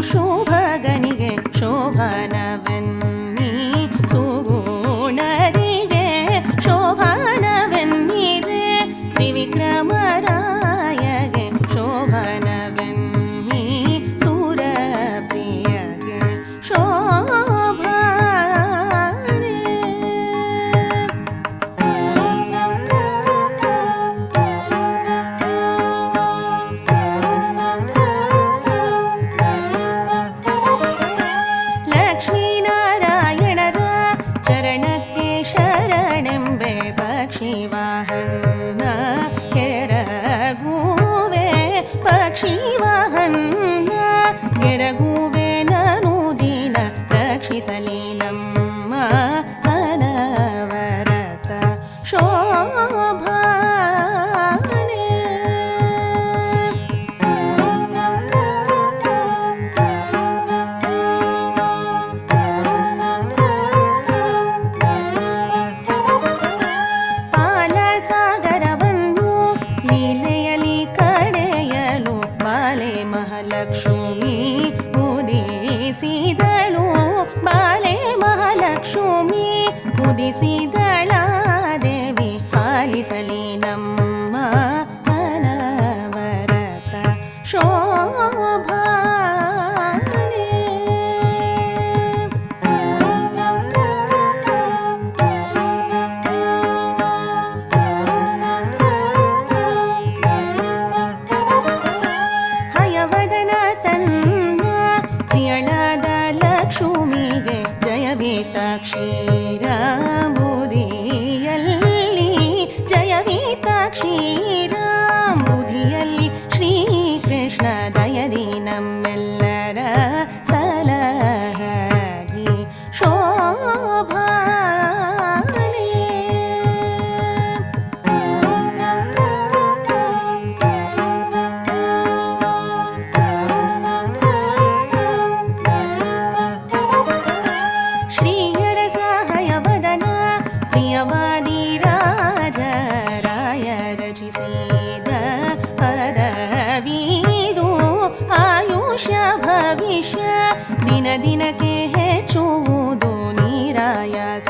ಶೋಭೋಲು ಶೋಭಗನಿಗೆ ಶೋಭನವೆನ್ನಿ पक्षिवाहन्न गिरगुवे पक्षिवाहन्न गिरगुवे ननुदिन रक्षिसलीलम् ಉದಿಸಿದಳು ಬಾಲೆ ಮಹಾಲಕ್ಷ್ಮಿ ಉದಿಸಿದಳ ದೇವಿ ಪಾಲಿಸಲಿ ನಮ್ಮ ಅನವರತ ಶೋಭಾನೆ 是ी राजराय रचिसीद अदवी आयुष भविष्य दिन दिन के हे चो दो निरायास।